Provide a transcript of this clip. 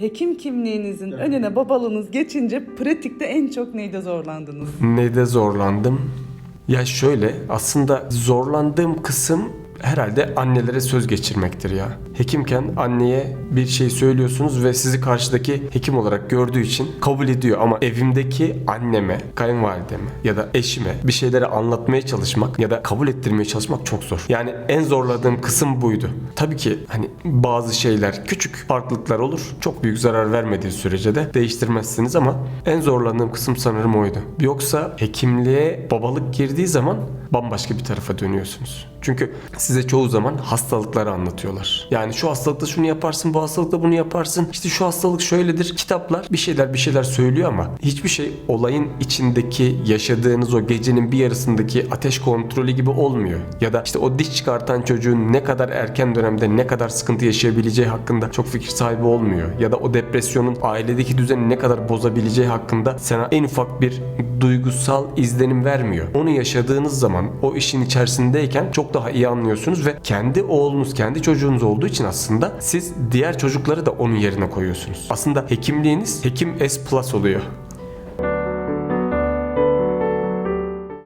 Hekim kimliğinizin önüne babalığınız geçince pratikte en çok neyde zorlandınız? Neyde zorlandım? Ya şöyle aslında zorlandığım kısım herhalde annelere söz geçirmektir ya. Hekimken anneye bir şey söylüyorsunuz ve sizi karşıdaki hekim olarak gördüğü için kabul ediyor ama evimdeki anneme, kayınvalideme ya da eşime bir şeyleri anlatmaya çalışmak ya da kabul ettirmeye çalışmak çok zor. Yani en zorladığım kısım buydu. Tabii ki hani bazı şeyler küçük farklılıklar olur. Çok büyük zarar vermediği sürece de değiştirmezsiniz ama en zorlandığım kısım sanırım oydu. Yoksa hekimliğe babalık girdiği zaman bambaşka bir tarafa dönüyorsunuz. Çünkü size çoğu zaman hastalıkları anlatıyorlar. Yani şu hastalıkta şunu yaparsın, bu hastalıkta bunu yaparsın. İşte şu hastalık şöyledir. Kitaplar bir şeyler bir şeyler söylüyor ama hiçbir şey olayın içindeki yaşadığınız o gecenin bir yarısındaki ateş kontrolü gibi olmuyor. Ya da işte o diş çıkartan çocuğun ne kadar erken dönemde ne kadar sıkıntı yaşayabileceği hakkında çok fikir sahibi olmuyor. Ya da o depresyonun ailedeki düzeni ne kadar bozabileceği hakkında sana en ufak bir duygusal izlenim vermiyor. Onu yaşadığınız zaman o işin içerisindeyken çok daha iyi anlıyorsunuz ve kendi oğlunuz, kendi çocuğunuz olduğu için aslında siz diğer çocukları da onun yerine koyuyorsunuz. Aslında hekimliğiniz hekim S plus oluyor.